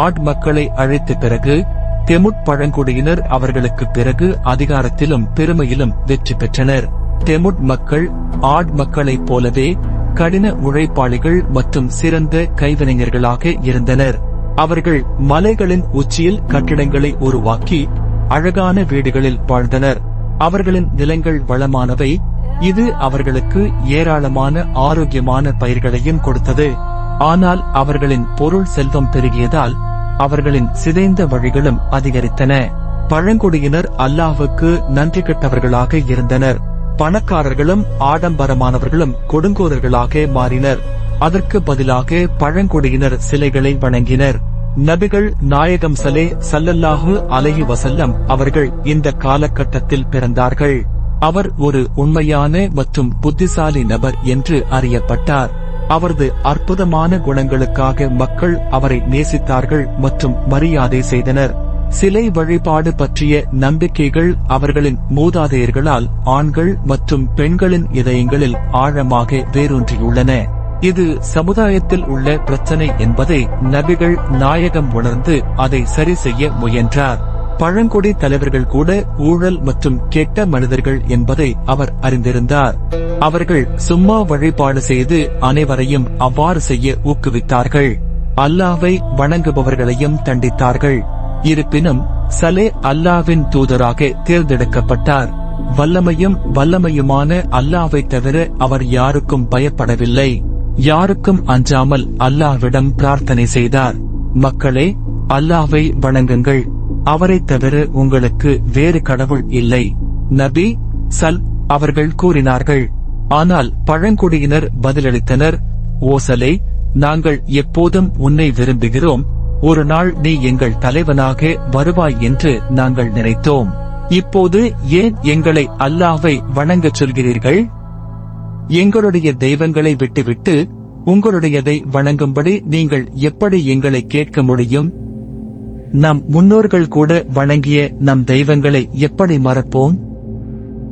Add மக்களை அழைத்த பிறகு தெமுட் பழங்குடியினர் அவர்களுக்கு பிறகு அதிகாரத்திலும் பெருமையிலும் வெற்றி பெற்றனர். தெமுட் மக்கள் ஆட் மக்களைப் போலவே கடின உழைப்பாளிகள் மற்றும் சிறந்த கைவினைஞர்களாக இருந்தனர். அவர்கள் மலைகளின் உச்சியில் கட்டிடங்களை உருவாக்கி அழகான வீடுகளில் வாழ்ந்தனர். அவர்களின் நிலங்கள் வளமானவை இது அவர்களுக்கு ஏராளமான ஆரோக்கியமான பயிர்களையும் கொடுத்தது. ஆனால் அவர்களின் பொருள் செல்வம் பெருகியதால் அவர்களின் சிதைந்த வழிகளும் அதிகரித்தன. பழங்குடியினர் அல்லாஹுக்கு நன்றி கெட்டவர்களாக இருந்தனர். பணக்காரர்களும் ஆடம்பரமானவர்களும் கொடுங்கோதர்களாக மாறினர். அதற்கு பதிலாக பழங்குடியினர் சிலைகளை வணங்கினர். நபிகள் நாயகம் சலே சல்லல்லாஹு அலஹி வசல்லம் அவர்கள் இந்த காலகட்டத்தில் பிறந்தார்கள். அவர் ஒரு உண்மையான மற்றும் புத்திசாலி நபர் என்று அறியப்பட்டார். அவரது அற்புதமான குணங்களுக்காக மக்கள் அவரை நேசித்தார்கள் மற்றும் மரியாதை செய்தனர். சிலை வழிபாடு பற்றிய நம்பிக்கைகள் அவர்களின் மூதாதையர்களால் ஆண்கள் மற்றும் பெண்களின் இதயங்களில் ஆழமாக வேரூன்றியுள்ளன. இது சமுதாயத்தில் உள்ள பிரச்சனை என்பதை நபிகள் நாயகம் உணர்ந்து அதை சரி செய்ய முயன்றார். பழங்குடி தலைவர்கள் கூட ஊழல் மற்றும் கெட்ட மனிதர்கள் என்பதை அவர் அறிந்திருந்தார். அவர்கள் சும்மா வழிபாடு செய்து அனைவரையும் அவ்வாறு செய்ய ஊக்குவித்தார்கள். அல்லாவை வணங்குபவர்களையும் தண்டித்தார்கள். இருப்பினும் சலே அல்லாவின் தூதராக தேர்ந்தெடுக்கப்பட்டார். வல்லமையும் வல்லமையுமான அல்லாவை தவிர அவர் யாருக்கும் பயப்படவில்லை. யாருக்கும் அஞ்சாமல் அல்லாவிடம் பிரார்த்தனை செய்தார். மக்களே அல்லாவை வணங்குங்கள். அவரைத் தவிர உங்களுக்கு வேறு கடவுள் இல்லை. நபி சல் அவர்கள் கூறினார்கள். ஆனால் பழங்குடியினர் பதிலளித்தனர் ஓசலே நாங்கள் எப்போதும் உன்னை விரும்புகிறோம். ஒரு நாள் நீ எங்கள் தலைவனாக வருவாய் என்று நாங்கள் நினைத்தோம். இப்போது ஏன் எங்களை அல்லாவை வணங்கச் சொல்கிறீர்கள்? எங்களுடைய தெய்வங்களை விட்டுவிட்டு உங்களுடையதை வணங்கும்படி நீங்கள் எப்படி எங்களை கேட்க முடியும்? நம் முன்னோர்கள் கூட வணங்கிய நம் தெய்வங்களை எப்படி மறப்போம்?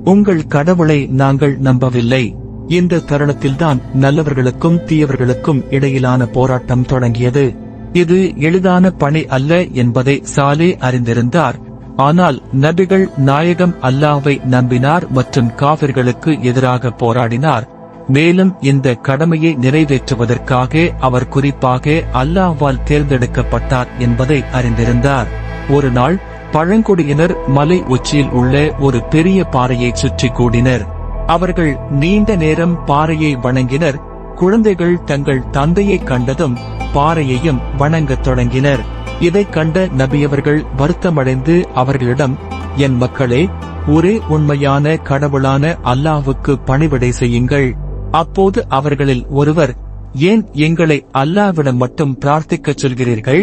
உங்கள் கடவுளை நாங்கள் நம்பவில்லை. இந்த தருணத்தில்தான் நல்லவர்களுக்கும் தீயவர்களுக்கும் இடையிலான போராட்டம் தொடங்கியது. இது எளிதான பணி அல்ல என்பதை சாலே அறிந்திருந்தார். ஆனால் நபிகள் நாயகம் அல்லாவை நம்பினார் மற்றும் காவிர்களுக்கு எதிராக போராடினார். மேலும் இந்த கடமையை நிறைவேற்றுவதற்காக அவர் குறிப்பாக அல்லாஹ்வால் தேர்ந்தெடுக்கப்பட்டார் என்பதை அறிந்திருந்தார். ஒரு நாள் பழங்குடியினர் மலை உச்சியில் உள்ள ஒரு பெரிய பாறையை சுற்றி கூடினர். அவர்கள் நீண்ட நேரம் பாறையை வணங்கினர். குழந்தைகள் தங்கள் தந்தையை கண்டதும் பாறையையும் வணங்கத் தொடங்கினர். இதைக் கண்ட நபியவர்கள் வருத்தமடைந்து அவர்களிடம் என் மக்களே ஒரே உண்மையான கடவுளான அல்லாஹ்வுக்கு பணிவிடை செய்யுங்கள். அப்போது அவர்களில் ஒருவர் ஏன் எங்களை அல்லாவிடம் மட்டும் பிரார்த்திக்கச் சொல்கிறீர்கள்?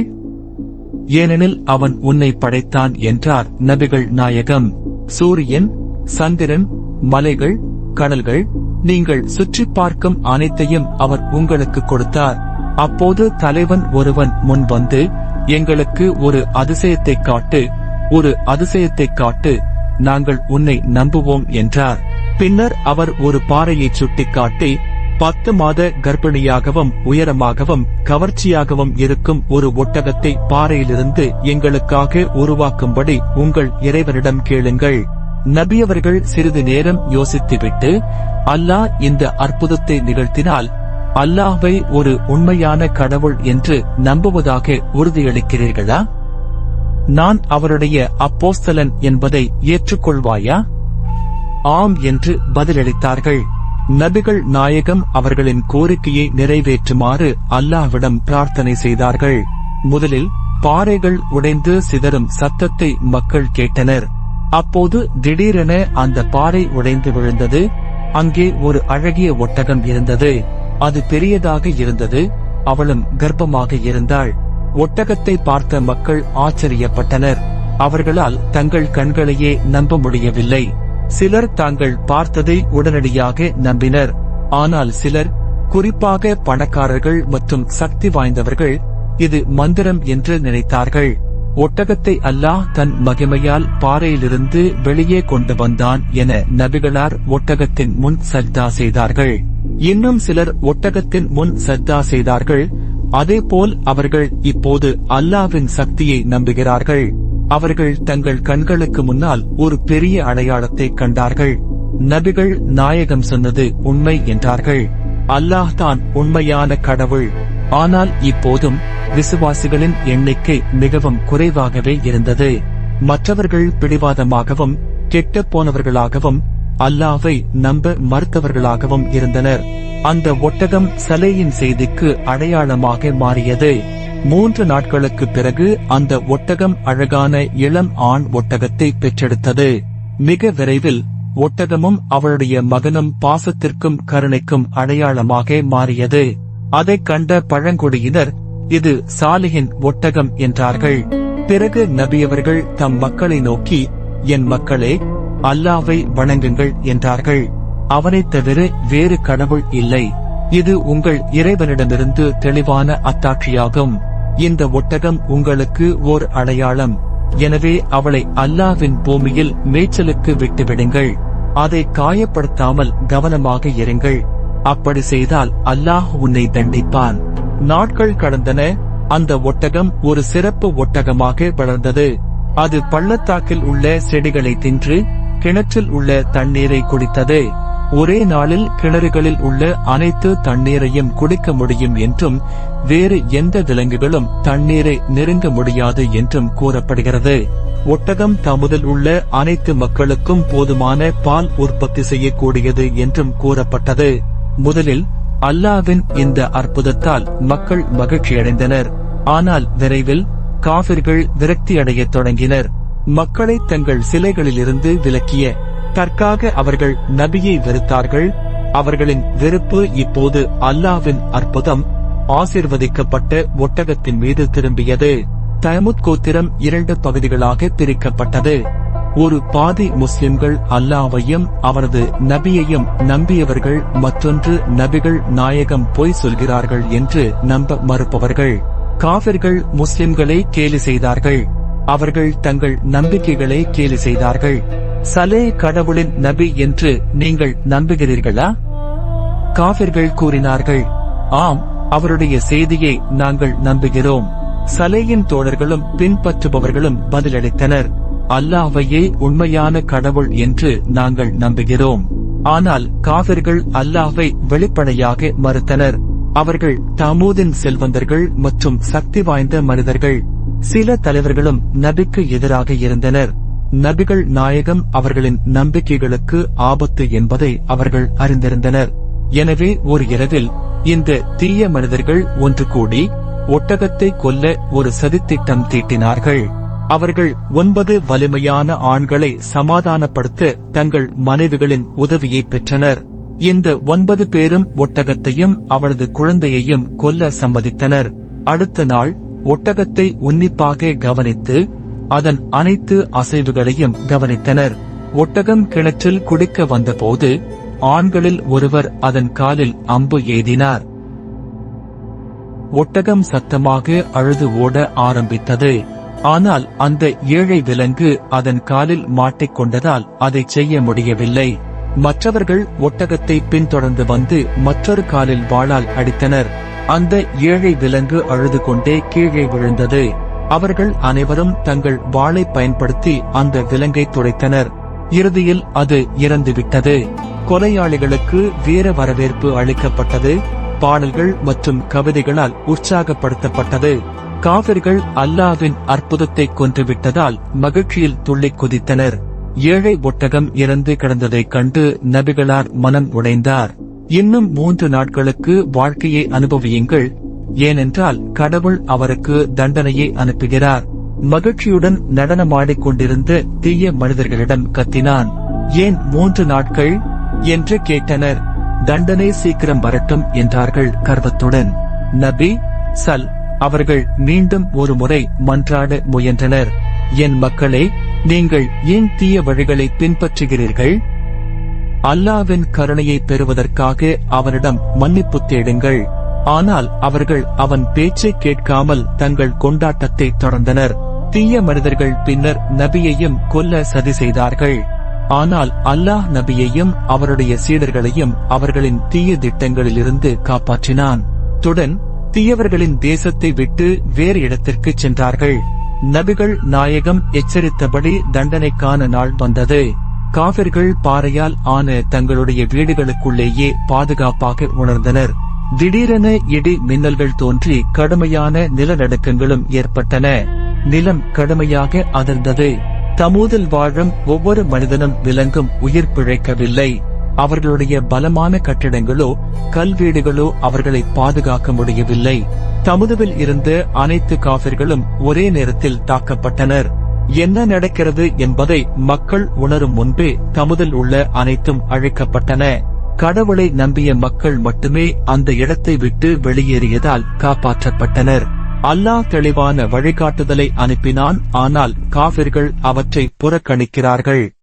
ஏனெனில் அவன் உன்னை படைத்தான் என்றார் நபிகள் நாயகம். சூரியன் சந்திரன் மலைகள் கடல்கள் நீங்கள் சுற்றி பார்க்கும் அனைத்தையும் அவர் உங்களுக்கு கொடுத்தார். அப்போது தலைவன் ஒருவன் முன் வந்து எங்களுக்கு ஒரு அதிசயத்தை காட்டு ஒரு அதிசயத்தை காட்டு நாங்கள் உன்னை நம்புவோம் என்றார். பின்னர் அவர் ஒரு பாறையை சுட்டிக்காட்டி பத்து மாத கர்ப்பிணியாகவும் உயரமாகவும் கவர்ச்சியாகவும் இருக்கும் ஒரு ஒட்டகத்தை பாறையிலிருந்து எங்களுக்காக உருவாக்கும்படி உங்கள் இறைவனிடம் கேளுங்கள். நபியவர்கள் சிறிது நேரம் யோசித்துவிட்டு அல்லாஹ் இந்த அற்புதத்தை நிகழ்த்தினால் அல்லாஹ்வை ஒரு உண்மையான கடவுள் என்று நம்புவதாக உறுதியளிக்கிறீர்களா? நான் அவருடைய அப்போஸ்தலன் என்பதை ஏற்றுக்கொள்வாயா? ஆம் என்று பதிலளித்தார்கள். நபிகள் நாயகம் அவர்களின் கோரிக்கையை நிறைவேற்றுமாறு அல்லாஹ்விடம் பிரார்த்தனை செய்தார்கள். முதலில் பாறைகள் உடைந்து சிதறும் சத்தத்தை மக்கள் கேட்டனர். அப்போது திடீரென அந்த பாறை உடைந்து விழுந்தது. அங்கே ஒரு அழகிய ஒட்டகம் இருந்தது. அது பெரியதாக இருந்தது. அவளும் கர்ப்பமாக இருந்தாள். ஒட்டகத்தை பார்த்த மக்கள் ஆச்சரியப்பட்டனர். அவர்களால் தங்கள் கண்களையே நம்ப முடியவில்லை. சிலர் தாங்கள் பார்த்ததை உடனடியாக நம்பினர். ஆனால் சிலர் குறிப்பாக பணக்காரர்கள் மற்றும் சக்தி வாய்ந்தவர்கள் இது மந்திரம் என்று நினைத்தார்கள். ஒட்டகத்தை அல்லாஹ் தன் மகிமையால் பாறையிலிருந்து வெளியே கொண்டு வந்தான் என நபிகளார் ஒட்டகத்தின் முன் சர்தா செய்தார்கள். இன்னும் சிலர் ஒட்டகத்தின் முன் சர்தா செய்தார்கள். அதேபோல் அவர்கள் இப்போது அல்லாவின் சக்தியை நம்புகிறார்கள். அவர்கள் தங்கள் கண்களுக்கு முன்னால் ஒரு பெரிய அடையாளத்தை கண்டார்கள். நபிகள் நாயகம் சொன்னது உண்மை என்றார்கள். அல்லாஹ் தான் உண்மையான கடவுள். ஆனால் இப்போதும் விசுவாசிகளின் எண்ணிக்கை மிகவும் குறைவாகவே இருந்தது. மற்றவர்கள் பிடிவாதமாகவும் கெட்ட போனவர்களாகவும் அல்லாவை நம்ப மறுத்தவர்களாகவும் இருந்தனர். அந்த ஒட்டகம் சலேயின் செய்திக்கு அடையாளமாக மாறியது. மூன்று நாட்களுக்கு பிறகு அந்த ஒட்டகம் அழகான இளம் ஆண் ஒட்டகத்தை பெற்றெடுத்தது. மிக விரைவில் ஒட்டகமும் அவளுடைய மகனும் பாசத்திற்கும் கருணைக்கும் அடையாளமாக மாறியது. அதைக் கண்ட பழங்குடியினர் இது சாலிகின் ஒட்டகம் என்றார்கள். பிறகு நபியவர்கள் தம் மக்களை நோக்கி என் மக்களே அல்லாவை வணங்குங்கள் என்றார்கள். அவனைத் தவிர வேறு கடவுள் இல்லை. இது உங்கள் இறைவனிடமிருந்து தெளிவான அத்தாட்சியாகும். இந்த ஒட்டகம் உங்களுக்கு ஓர் அடையாளம். எனவே அவளை அல்லாவின் பூமியில் மேய்ச்சலுக்கு விட்டுவிடுங்கள். அதை காயப்படுத்தாமல் கவனமாக இருங்கள். அப்படி செய்தால் அல்லாஹ் உன்னை தண்டிப்பான். நாட்கள் கடந்தன. அந்த ஒட்டகம் ஒரு சிறப்பு ஒட்டகமாக வளர்ந்தது. அது பள்ளத்தாக்கில் உள்ள செடிகளை தின்று கிணற்றில் உள்ள தண்ணீரை குடித்தது. ஒரே நாளில் கிணறுகளில் உள்ள அனைத்து தண்ணீரையும் குடிக்க முடியும் என்றும் வேறு எந்த விலங்குகளும் தண்ணீரை நெருங்க முடியாது என்றும் கூறப்படுகிறது. ஒட்டகம் தமுதில் உள்ள அனைத்து மக்களுக்கும் போதுமான பால் உற்பத்தி செய்யக்கூடியது என்றும் கூறப்பட்டது. முதலில் அல்லாவின் இந்த அற்புதத்தால் மக்கள் மகிழ்ச்சியடைந்தனர் ஆனால் விரைவில் காபிர்கள் விரக்தியடையத் தொடங்கினர். மக்களை தங்கள் சிலைகளிலிருந்து விலக்கிய அதற்காக அவர்கள் நபியை வெறுத்தார்கள். அவர்களின் வெறுப்பு இப்போது அல்லாவின் அற்புதம். ஆசிர்வதிக்கப்பட்ட ஒட்டகத்தின் மீது திரும்பியது. தயமுத் கோத்திரம் இரண்டு பகுதிகளாக பிரிக்கப்பட்டது. ஒரு பாதி முஸ்லிம்கள் அல்லாவையும் அவரது நபியையும் நம்பியவர்கள் மற்றொன்று நபிகள் நாயகம் பொய் சொல்கிறார்கள் என்று நம்ப மறுப்பவர்கள். காவிர்கள் முஸ்லிம்களை கேலி செய்தார்கள். அவர்கள் தங்கள் நம்பிக்கைகளை கேலி செய்தார்கள். சலே கடவுளின் நபி என்று நீங்கள் நம்புகிறீர்களா? காவிர்கள் கூறினார்கள் ஆம் அவருடைய செய்தியை நாங்கள் நம்புகிறோம். சலேயின் தோழர்களும் பின்பற்றுபவர்களும் பதிலளித்தனர் அல்லாவையே உண்மையான கடவுள் என்று நாங்கள் நம்புகிறோம். ஆனால் காவிர்கள் அல்லாவை வெளிப்படையாக மறுத்தனர். அவர்கள் தாமூதின் செல்வந்தர்கள் மற்றும் சக்தி வாய்ந்த மனிதர்கள். சில தலைவர்களும் நபிக்கு எதிராக இருந்தனர். நபிகள் நாயகம் அவர்களின் நம்பிக்கைகளுக்கு ஆபத்து என்பதை அவர்கள் அறிந்திருந்தனர். எனவே ஒரு இரவில் இந்த தீய மனிதர்கள் ஒன்று கூடி ஒட்டகத்தை கொல்ல ஒரு சதித்திட்டம் தீட்டினார்கள். அவர்கள் ஒன்பது வலிமையான ஆண்களை சமாதானப்படுத்த தங்கள் மனைவிகளின் உதவியை பெற்றனர். இந்த ஒன்பது பேரும் ஒட்டகத்தையும் அவளது குழந்தையையும் கொல்ல சம்மதித்தனர். அடுத்த நாள் ஒட்டகத்தை உன்னிப்பாக கவனித்து அதன் அனைத்து அசைவுகளையும் கவனித்தனர். ஒட்டகம் கிணற்றில் குடிக்க வந்தபோது ஆண்களில் ஒருவர் அதன் காலில் அம்பு ஏதினார். ஒட்டகம் சத்தமாக அழுது ஓட ஆரம்பித்தது. ஆனால் அந்த ஏழை விலங்கு அதன் காலில் மாட்டிக்கொண்டதால் அதை செய்ய முடியவில்லை. மற்றவர்கள் ஒட்டகத்தை பின்தொடர்ந்து வந்து மற்றொரு காலில் வாளால் அடித்தனர். அந்த ஏழை விலங்கு அழுது கொண்டே கீழே விழுந்தது. அவர்கள் அனைவரும் தங்கள் வாளை பயன்படுத்தி அந்த விலங்கை துடைத்தனர். இறுதியில் அது இறந்துவிட்டது. கொலையாளிகளுக்கு வீர வரவேற்பு அளிக்கப்பட்டது. பாடல்கள் மற்றும் கவிதைகளால் உற்சாகப்படுத்தப்பட்டது. காவிர்கள் அல்லாவின் அற்புதத்தை கொன்றுவிட்டதால் மகிழ்ச்சியில் துள்ளிக் குதித்தனர். ஏழை ஒட்டகம் இறந்து கிடந்ததைக் கண்டு நபிகளார் மனம் உடைந்தார். இன்னும் மூன்று நாட்களுக்கு வாழ்க்கையை அனுபவியுங்கள். ஏனென்றால் கடவுள் அவருக்கு தண்டனையை அனுப்புகிறார். மகிழ்ச்சியுடன் நடனமாடிக்கொண்டிருந்த தீய மனிதர்களிடம் கத்தினான். ஏன் மூன்று நாட்கள்? என்று கேட்டனர். தண்டனை சீக்கிரம் வரட்டும் என்றார்கள் கர்வத்துடன். நபி சல் அவர்கள் மீண்டும் ஒரு முறை மன்றாட முயன்றனர். என் மக்களே நீங்கள் ஏன் தீய வழிகளை பின்பற்றுகிறீர்கள்? அல்லாவின் கருணையை பெறுவதற்காக அவனிடம் மன்னிப்பு தேடுங்கள். ஆனால் அவர்கள் அவன் பேச்சை கேட்காமல் தங்கள் கொண்டாட்டத்தை தொடர்ந்தனர். தீய மனிதர்கள் பின்னர் நபியையும் கொல்ல சதி செய்தார்கள். ஆனால் அல்லாஹ் நபியையும் அவருடைய சீடர்களையும் அவர்களின் தீய திட்டங்களிலிருந்து காப்பாற்றினான். துடன் தீயவர்களின் தேசத்தை விட்டு வேறு இடத்திற்கு சென்றார்கள். நபிகள் நாயகம் எச்சரித்தபடி தண்டனைக்கான நாள் வந்தது. காவிர்கள் பாறையால் ஆன தங்களுடைய வீடுகளுக்குள்ளேயே பாதுகாப்பாக உணர்ந்தனர். திடீரென இடி மின்னல்கள் தோன்றி கடுமையான நிலநடுக்கங்களும் ஏற்பட்டன. நிலம் கடுமையாக அதிர்ந்தது தமூதில் வாழும் ஒவ்வொரு மனிதனும் விலங்கும் உயிர் பிழைக்கவில்லை. அவர்களுடைய பலமான கட்டிடங்களோ கல்வீடுகளோ அவர்களை பாதுகாக்க முடியவில்லை. தமுதுவில் இருந்த அனைத்து காபிர்களும் ஒரே நேரத்தில் தாக்கப்பட்டனர். என்ன நடக்கிறது என்பதை மக்கள் உணரும் முன்பே தமுதில் உள்ள அனைத்தும் அழைக்கப்பட்டன. கடவுளை நம்பிய மக்கள் மட்டுமே அந்த இடத்தை விட்டு வெளியேறியதால் காப்பாற்றப்பட்டனர். அல்லாஹ் தெளிவான வழிகாட்டுதலை அனுப்பினான் ஆனால் காபிர்கள் அவற்றை புறக்கணிக்கிறார்கள்.